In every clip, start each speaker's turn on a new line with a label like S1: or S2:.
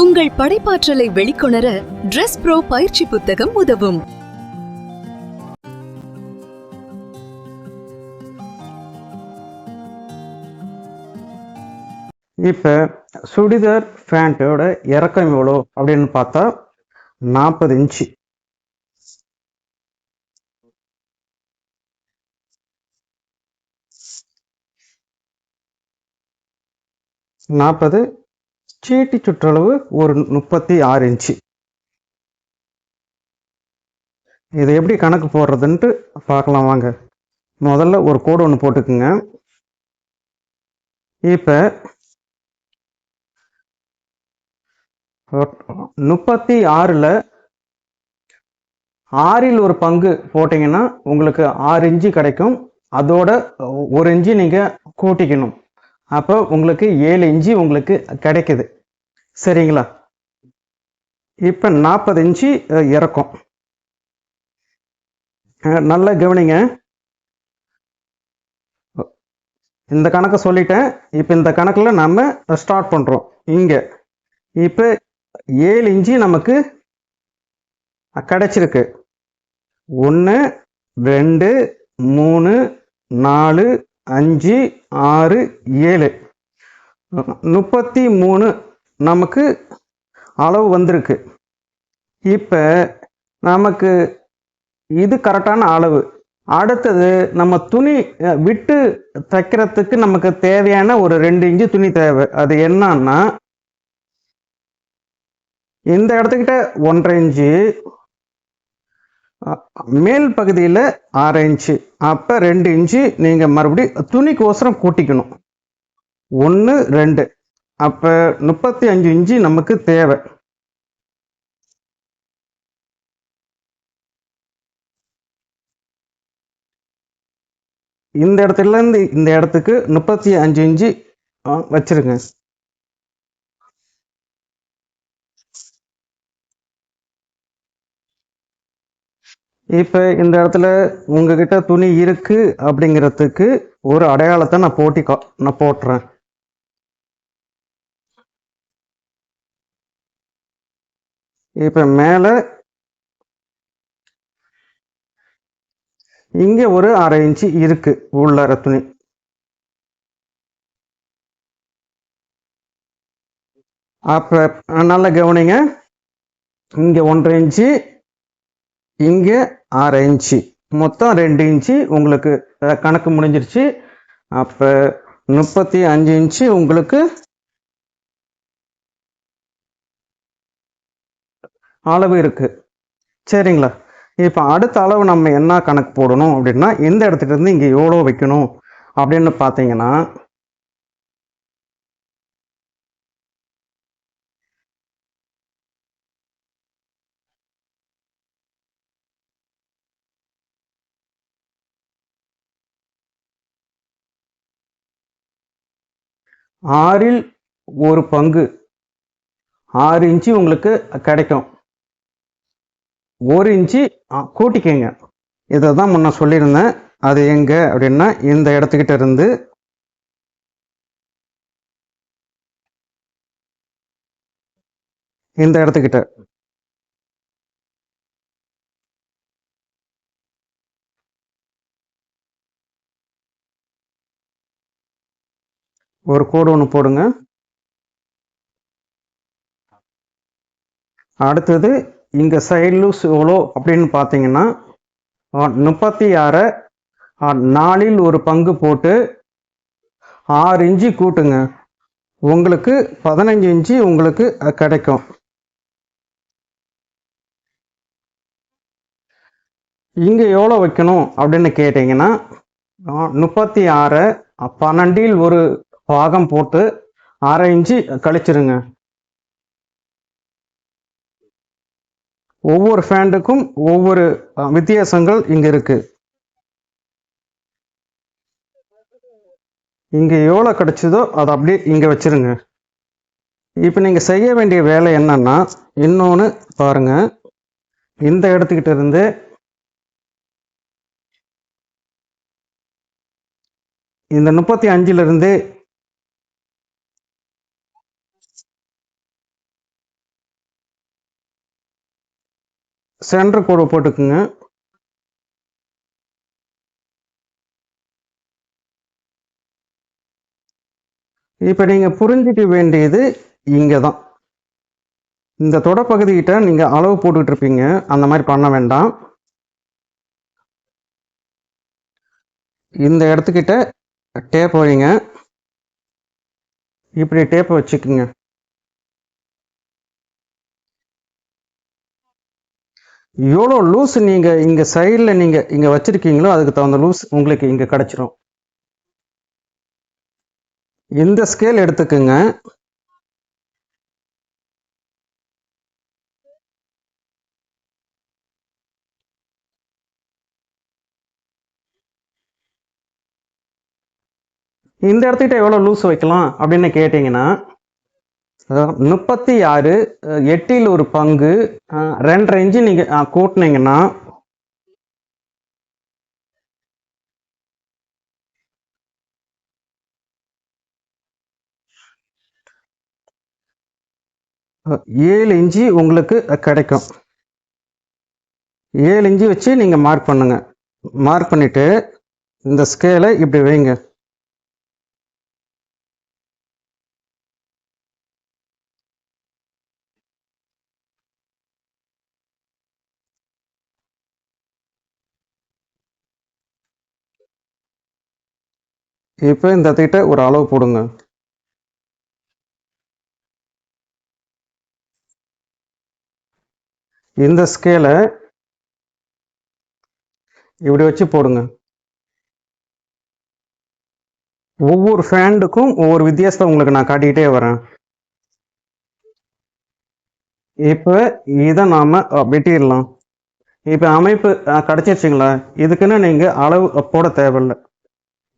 S1: உங்கள் படைப்பாற்றலை வெளிக்கொணர dress bro பயிற்சி புத்தகம் உதவும்.
S2: இப்போ சுடிதார் பேண்ட்டோட இறக்கம் எவ்வளோ அப்படின்னு பார்த்தா நாற்பது இன்ச்சு. நாற்பது சீட்டி சுற்றளவு ஒரு முப்பத்தி ஆறு இன்ச்சு. இதை எப்படி கணக்கு போடுறதுன்ட்டு பார்க்கலாம் வாங்க. முதல்ல ஒரு கோடு ஒன்று போட்டுக்குங்க. இப்போ முப்பத்தி ஆறில் ஆறில் ஒரு பங்கு போட்டிங்கன்னா உங்களுக்கு ஆறு இன்ச்சு கிடைக்கும். அதோட ஒரு இன்ச்சு நீங்கள் கூட்டிக்கணும். அப்போ உங்களுக்கு ஏழு இன்ச்சு உங்களுக்கு கிடைக்குது. சரிங்களா? இப்போ நாற்பது இன்ச்சு இறக்கும். நல்லா கவனிங்க. இந்த கணக்கை சொல்லிட்டேன். இப்போ இந்த கணக்கில் நம்ம ஸ்டார்ட் பண்ணுறோம் இங்கே. இப்போ ஏழு இன்ச்சு நமக்கு கிடச்சிருக்கு. ஒன்று ரெண்டு மூணு நாலு அஞ்சு ஆறு ஏழு. முப்பத்தி மூணு நமக்கு அளவு வந்திருக்கு. இப்போ நமக்கு இது கரெக்டான அளவு. அடுத்தது நம்ம துணி விட்டு தைக்கிறதுக்கு நமக்கு தேவையான ஒரு ரெண்டு இன்ச்சு துணி தேவை. அது என்னன்னா இந்த இடத்துக்கிட்ட ஒன்றரை இன்ச்சு மேல் பகுதியில் ஆறு இன்ச்சு. அப்போ ரெண்டு இன்ச்சு நீங்கள் மறுபடியும் துணிக்கோசரம் கூட்டிக்கணும். ஒன்று ரெண்டு. அப்போ முப்பத்தி அஞ்சு இன்ச்சு நமக்கு தேவை. இந்த இடத்துல இருந்து இந்த இடத்துக்கு முப்பத்தி அஞ்சு இன்ச்சு ஆ, வச்சிருங்க. இப்போ இந்த இடத்துல உங்ககிட்ட துணி இருக்கு அப்படிங்கிறதுக்கு ஒரு அடையாளத்தை நான் போட்டி கா- நான் போட்டுறேன். இப்போ மேலே இங்கே ஒரு அரை இன்ச்சு இருக்கு உள்ளார துணி அப்போ நல்லா கவனிங்க. இங்கே ஒன்றரை இன்ச்சு இங்கே அரை இன்ச்சு மொத்தம் ரெண்டு இன்ச்சு உங்களுக்கு கணக்கு முடிஞ்சிருச்சு. அப்போ முப்பத்தி அஞ்சு இன்ச்சு உங்களுக்கு அளவு இருக்குது சரிங்களா? இப்போ அடுத்த அளவு நம்ம என்ன கணக்கு போடணும் அப்படின்னா எந்த இடத்துலேருந்து இங்கே எவ்வளோ வைக்கணும் அப்படின்னு பார்த்தீங்கன்னா ஆறில் ஒரு பங்கு ஆறு இன்ச்சு உங்களுக்கு கிடைக்கும். ஒரு இன்ச்சு கூட்டிக்கங்க. இதை தான் முன்ன சொல்லியிருந்தேன். அது எங்கே அப்படின்னா இந்த இடத்துக்கிட்ட இருந்து இந்த இடத்துக்கிட்ட. ஒரு கோடு ஒன்று போடுங்க. அடுத்தது இங்கே சைடு லூஸ் எவ்வளோ அப்படின்னு பார்த்தீங்கன்னா முப்பத்தி ஆறை நாலில் ஒரு பங்கு போட்டு ஆறு இன்ச்சு கூட்டுங்க. உங்களுக்கு பதினஞ்சு இன்ச்சு உங்களுக்கு கிடைக்கும். இங்கே எவ்வளோ வைக்கணும் அப்படின்னு கேட்டிங்கன்னா முப்பத்தி ஆறை பன்னெண்டில் ஒரு பாகம் போட்டு அரை இன்ச்சு கழிச்சிருங்க. ஒவ்வொரு ஃபேண்டுக்கும் ஒவ்வொரு வித்தியாசங்கள் இங்கே இருக்கு. இங்கே எவ்வளோ கிடச்சிதோ அதை அப்படியே இங்கே வச்சிருங்க. இப்போ நீங்கள் செய்ய வேண்டிய வேலை என்னன்னா இன்னொன்று பாருங்க. இந்த இடத்துக்கிட்ட இருந்து இந்த முப்பத்தி அஞ்சிலிருந்து சென்டர் கோடு போட்டுக்குங்க. இப்போ நீங்கள் புரிஞ்சிக்க வேண்டியது இங்கே தான் இந்த தொடப்பகுதிக்கிட்ட நீங்கள் அளவு போட்டுக்கிட்டு இருப்பீங்க அந்த மாதிரி பண்ண வேண்டாம். இந்த இடத்துக்கிட்ட டேப் வைங்க. இப்படி டேப் வச்சுக்குங்க. எவ்வளோ லூஸ் நீங்கள் இங்கே சைடில் நீங்கள் இங்கே வச்சுருக்கீங்களோ அதுக்கு தகுந்த லூஸ் உங்களுக்கு இங்கே கிடச்சிரும். இந்த ஸ்கேல் எடுத்துக்குங்க. இந்த இடத்துக்கிட்ட எவ்வளோ லூஸ் வைக்கலாம் அப்படின்னு கேட்டிங்கன்னா முப்பத்தி ஆறு எட்டில் ஒரு பங்கு ரெண்டரை இன்ச்சு நீங்கள் கூட்டினீங்கன்னா ஏழு இன்ச்சு உங்களுக்கு கிடைக்கும். ஏழு இன்ச்சு வச்சு நீங்கள் மார்க் பண்ணுங்க. மார்க் பண்ணிவிட்டு இந்த ஸ்கேலை இப்படி வைங்க. இப்போ இந்த திட்ட ஒரு அளவு போடுங்க. இந்த ஸ்கேலை இப்படி வச்சு போடுங்க. ஒவ்வொரு ஃபேண்டுக்கும் ஒவ்வொரு வித்தியாசத்தை உங்களுக்கு நான் காட்டிக்கிட்டே வரேன். இப்போ இதை நாம் வெட்டிடலாம். இப்போ அமைப்பு கிடச்சிருச்சிங்களா? இதுக்குன்னு நீங்கள் அளவு போட தேவையில்லை.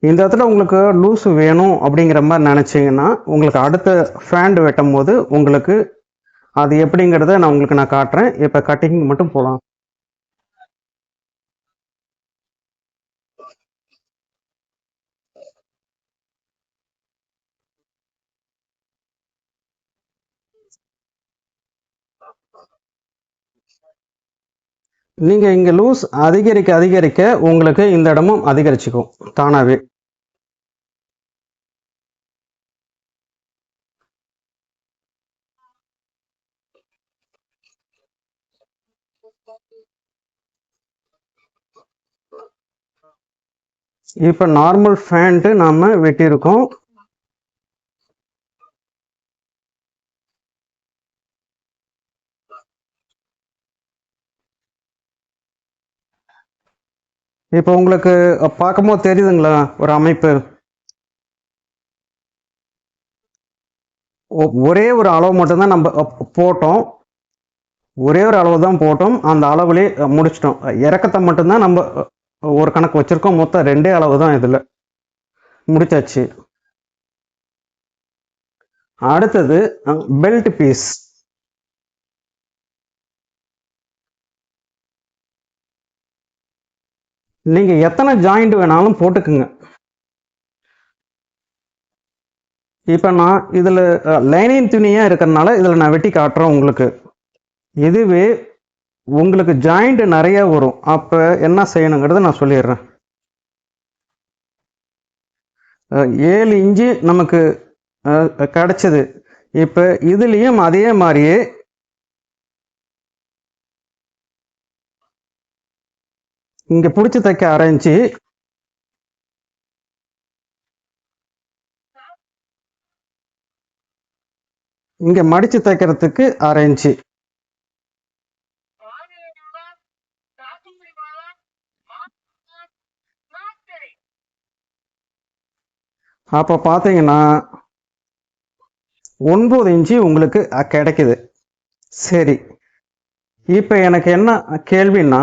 S2: இந்த இடத்துல உங்களுக்கு லூஸ் வேணும் அப்படிங்கிற மாதிரி நினச்சிங்கன்னா உங்களுக்கு அடுத்த ஃபேண்ட் வெட்டும் போது உங்களுக்கு அது எப்படிங்கிறத நான் உங்களுக்கு நான் காட்டுறேன். இப்போ கட்டிங் மட்டும் போகலாம் நீங்கள் இங்கே லூஸ் அதிகரிக்க அதிகரிக்க உங்களுக்கு இந்த இடமும் அதிகரிச்சுக்கும். தானாகவே இப்போ நார்மல் ஃபேண்ட்டு நாம் வெட்டியிருக்கோம். இப்போ உங்களுக்கு பார்க்கும்போது தெரியுதுங்களா? ஒரு அமைப்பு. ஒ- ஒரே ஒரு அளவு மட்டும்தான் நம்ம போட்டோம். ஒரே ஒரு அளவு தான் போட்டோம். அந்த அளவுலே முடிச்சிட்டோம். இறக்கத்தை மட்டும்தான் நம்ம ஒரு கணக்கு வச்சிருக்கோம். மொத்தம் ரெண்டே அளவு தான் இதில். முடிச்சாச்சு. அடுத்தது பெல்ட் பீஸ் நீங்க எத்தனை ஜாயிண்ட் வேணாலும் போட்டுக்குங்க. இப்போ நான் இதில் லைனிங் துணியாக இருக்கிறனால இதில் நான் வெட்டி காட்டுறேன் உங்களுக்கு. இதுவே உங்களுக்கு ஜாயிண்ட் நிறைய வரும். அப்போ என்ன செய்யணுங்கிறத நான் சொல்லிடுறேன். ஏழு இன்ச்சு நமக்கு கிடச்சிது கிடைச்சது. இப்போ இதுலேயும் அதே மாதிரியே இங்கே பிடிச்சி தைக்க ஆரம்பிச்சு. இங்கே மடித்து தைக்கிறதுக்கு அரைஞ்சு அப்போ பார்த்தீங்கன்னா ஒன்பது இன்ச்சு உங்களுக்கு கிடைக்குது. சரி. இப்போ எனக்கு என்ன கேள்வின்னா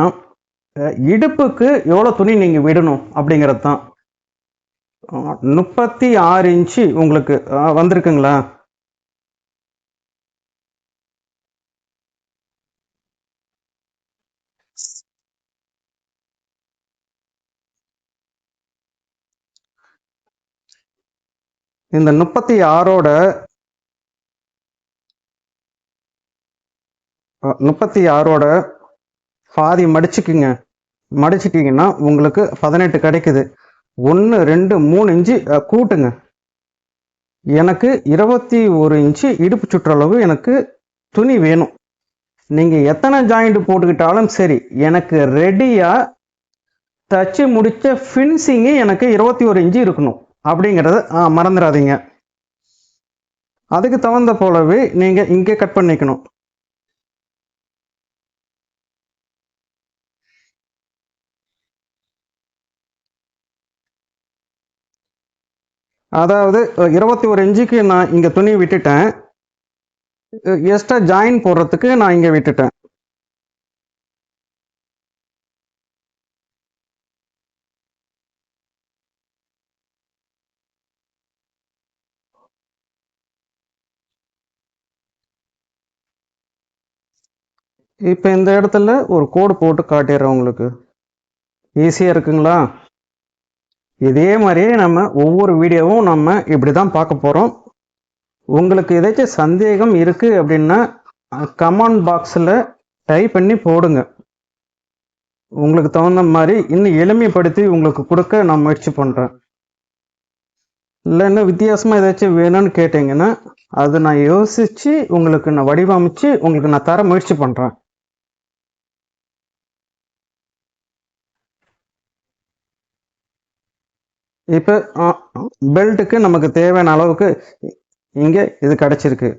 S2: இடுப்புக்கு எவ்வளோ துணி நீங்கள் விடணும் அப்படிங்கிறது தான் முப்பத்தி ஆறு இன்ச்சு உங்களுக்கு வந்திருக்குங்களா? இந்த முப்பத்தி ஆறோட முப்பத்தி ஆறோட பாதி மடிச்சுக்குங்க. மடிச்சிட்டிங்கன்னா உங்களுக்கு பதினெட்டு கிடைக்குது. ஒன்று ரெண்டு மூணு இன்ச்சு கூட்டுங்க. எனக்கு இருபத்தி ஒரு இன்ச்சு இடுப்பு சுற்றளவு எனக்கு துணி வேணும். நீங்கள் எத்தனை ஜாயிண்ட் போட்டுக்கிட்டாலும் சரி எனக்கு ரெடியாக தச்சு முடித்த ஃபினிஷிங்கு எனக்கு இருபத்தி ஒரு இன்ச்சு இருக்கணும். அப்படிங்கிறத ஆ, மறந்துடாதீங்க. அதுக்கு தகுந்த போலவே நீங்கள் இங்கே கட் பண்ணிக்கணும். அதாவது இருபத்தி ஒரு இன்ச்சுக்கு நான் இங்கே துணி விட்டுட்டேன். எக்ஸ்ட்ரா ஜாயின் போடுறதுக்கு நான் இங்கே விட்டுட்டேன். இப்போ இந்த இடத்துல ஒரு கோடு போட்டு காட்டிடுறேன் உங்களுக்கு. ஈஸியாக இருக்குங்களா? இதே மாதிரியே நம்ம ஒவ்வொரு வீடியோவும் நம்ம இப்படி தான் பார்க்க போகிறோம் உங்களுக்கு ஏதாச்சும் சந்தேகம் இருக்குது அப்படின்னா கமெண்ட் பாக்ஸில் டைப் பண்ணி போடுங்க. உங்களுக்கு தகுந்த மாதிரி இன்னும் எளிமைப்படுத்தி உங்களுக்கு கொடுக்க நான் முயற்சி பண்ணுறேன் இல்லை என்ன வித்தியாசமாக ஏதாச்சும் வேணும்னு கேட்டிங்கன்னா அது நான் யோசித்து உங்களுக்கு நான் வடிவமைச்சு உங்களுக்கு நான் தர முயற்சி பண்ணுறேன் இப்போ பெல்ட்டுக்கு நமக்கு தேவையான அளவுக்கு இங்கே இது கிடச்சிருக்கு.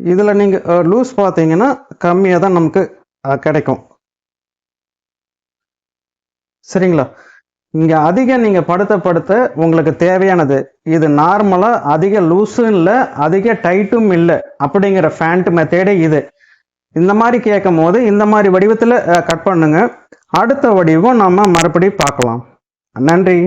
S2: இதில் நீங்கள் லூஸ் பார்த்தீங்கன்னா கம்மியாக தான் நமக்கு கிடைக்கும். சரிங்களா? இங்கே அதிகம் நீங்கள் படுத்த படுத்த உங்களுக்கு தேவையானது. இது நார்மலாக அதிக லூஸும் இல்லை அதிக டைட்டும் இல்லை அப்படிங்கிற ஃபேண்ட் மெத்தேடே இது. இந்த மாதிரி கேட்கும் போது இந்த மாதிரி வடிவத்தில் கட் பண்ணுங்க. அடுத்த வடிவம் நம்ம மறுபடியும் பார்க்கலாம். நன்றி.